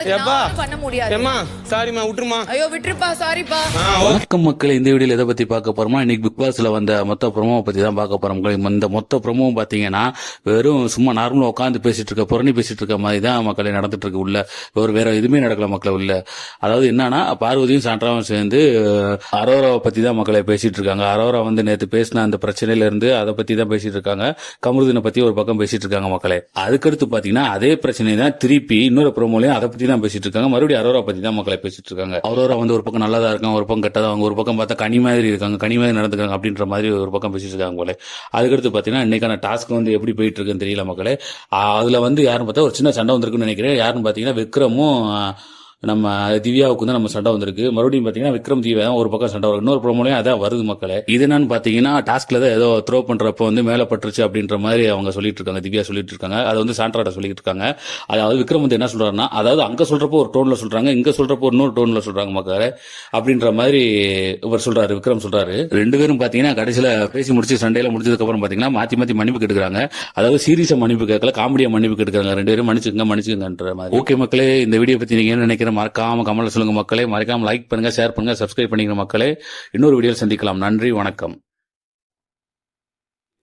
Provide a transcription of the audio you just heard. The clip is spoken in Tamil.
பண்ண முடியாது. ஏம்மா சாரிம்மா விட்டுருமா ஐயோ விட்டுருப்பா சாரிப்பா. ஆ ஓ- வணக்கம் மக்கள் இந்த வீடியோல எதை பத்தி பார்க்க போறோமா இன்னைக்கு பிக் பாஸ்ல வந்த மொத்த ப்ரோமோ பத்தி தான் பார்க்க போறோம் மக்களே. இந்த மொத்த ப்ரோமோவும் பாத்தீங்கன்னா வெறும் சும்மா நார்மலா உட்காந்து பேசிட்டு இருக்க புரணி பேசிட்டு இருக்க மாதிரி தான் மக்களே நடந்துட்டு இருக்கு உள்ள. ஒரு வேற எதுவுமே நடக்கல மக்களே உள்ள. அதாவது என்னன்னா பார்வதியும் சாண்ட்ராவும் சேர்ந்து அரோராவை பத்தி தான் மக்களை பேசிட்டு இருக்காங்க. அரோரா வந்து நேத்து பேசின அந்த பிரச்சனையில இருந்து அதை பத்தி தான் பேசிட்டு இருக்காங்க. கமருதீனை பத்தி ஒரு பக்கம் பேசிட்டு இருக்காங்க மக்களே. அதுக்கடுத்து பாத்தீங்கன்னா அதே பிரச்சனை தான் திருப்பி இன்னொரு ப்ரோமோலயும் அதை பத்தி தான் பேசிட்டு இருக்காங்க மறுபடியும் அரோரா பத்தி தான் மக்களை பேசிட்டு இருக்காங்க அரோரா வந்து ஒரு பக்கம் நல்லதா இருக்காங்க ஒரு பக்கம் கெட்டதா அவங்க ஒரு பக்கம் பார்த்தா கனி மாதிரி இருக்காங்க கனி மாதிரி நடந்துக்காங்க அப்படின்ற மாதிரி ஒரு பக்கம் பேசிட்டு இருக்காங்க போல. அதுக்கடுத்து பாத்தீங்கன்னா இன்னைக்கான டாஸ்க் வந்து எப்படி போயிட்டு இருக்குன்னு தெரியல மக்களே. அதுல வந்து யாருன்னு பார்த்தா ஒரு சின்ன சண்டை வந்திருக்குன்னு நினைக்கிறேன். யாருன்னு பாத்தீங்கன்னா விக்ரமும் நம்ம திவ்யாவுக்கு வந்து நம்ம சண்டை வந்திருக்கு. மறுபடியும் பாத்தீங்கன்னா விக்ரம் திவ்யா தான் ஒரு பக்கம் சண்டை வரும். இன்னொரு ப்ரோமோலையும் அதான் வருது மக்களே. இது என்னன்னு பாத்தீங்கன்னா டாஸ்க்ல தான் ஏதோ த்ரோ பண்றப்ப வந்து மேல பட்டுருச்சு அப்படின்ற மாதிரி அவங்க சொல்லிட்டு இருக்காங்க. திவ்யா சொல்லிட்டு இருக்காங்க. அதை வந்து சாண்ட்ராட்ட சொல்லிட்டு இருக்காங்க. அதாவது விக்ரம் வந்து என்ன சொல்றாருன்னா அதாவது அங்க சொல்றப்போ ஒரு டோன்ல சொல்றாங்க இங்க சொல்றப்போ இன்னொரு டோன்ல சொல்றாங்க மக்களே அப்படின்ற மாதிரி இவர் சொல்றாரு விக்ரம் சொல்றாரு. ரெண்டு பேரும் பாத்தீங்கன்னா கடைசியில பேசி முடிச்சு சண்டையில முடிச்சதுக்கு அப்புறம் பாத்தீங்கன்னா மாத்தி மாத்தி மன்னிப்பு கேட்டுக்கிறாங்க. அதாவது சீரியஸை மன்னிப்பு கேட்கல காமெடியா மன்னிப்பு கேட்டுக்கிறாங்க. ரெண்டு பேரும் மன்னிச்சுங்க மன்னிச்சுங்கன்ற மாதிரி. ஓகே மக்களே இந்த வீடியோ பத்தி நீங்க என்ன நினைக்கிற மறக்காம கமல் சொல்லுங்கள் மக்களே. மறக்காமல் லைக் பண்ணுங்க ஷேர் பண்ணுங்கள் சப்ஸ்கிரைப் பண்ணிக்கிற மக்களே. இன்னொரு வீடியோ சந்திக்கலாம். நன்றி வணக்கம்.